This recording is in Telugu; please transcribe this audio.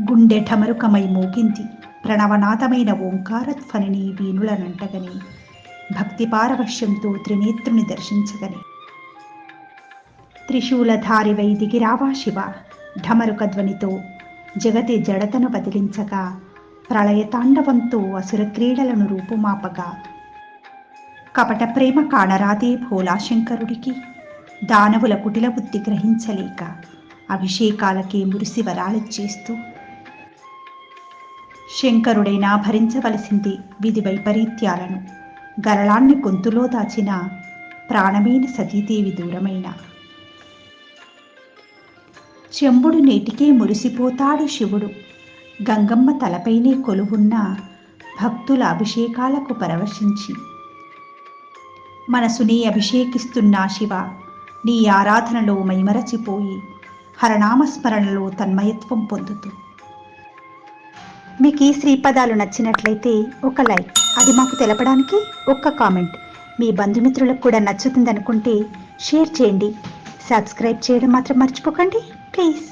గుండె ఠమరుకమై మోగింది. ప్రణవనాథమైన ఓంకారధ్వనిని వీణులనంటగని. భక్తి పారవశ్యంతో త్రినేత్రుని దర్శించగని. త్రిశూలధారివై దిగిరావా శివ. ఢమరుక ధ్వనితో జగతి జడతను బదిలించగా ప్రళయతాండవంతో అసురక్రీడలను రూపుమాపగా. కపట ప్రేమ కాణరాదే భోలాశంకరుడికి దానవుల కుటిల బుద్ధి గ్రహించలేక అభిషేకాలకే మురిసి వరాలిచ్చేస్తూ శంకరుడైనా భరించవలసింది విధి వైపరీత్యాలను. గరళాన్ని గొంతులో దాచిన ప్రాణమైన సతీదేవి దూరమైన. చెంబుడు నేటికే మురిసిపోతాడు శివుడు. గంగమ్మ తలపైనే కొలువున్న భక్తుల అభిషేకాలకు పరవశించి. మనసుని అభిషేకిస్తున్నా శివ నీ ఆరాధనలో మైమరచిపోయి హరనామస్మరణలో తన్మయత్వం పొందుతూ. మీకు ఈ శ్రీపదాలు నచ్చినట్లయితే ఒక లైక్ అది మాకు తెలపడానికి ఒక్క కామెంట్. మీ బంధుమిత్రులకు కూడా నచ్చుతుందనుకుంటే షేర్ చేయండి. సబ్స్క్రైబ్ చేయడం మాత్రం మర్చిపోకండి. ప్లీజ్.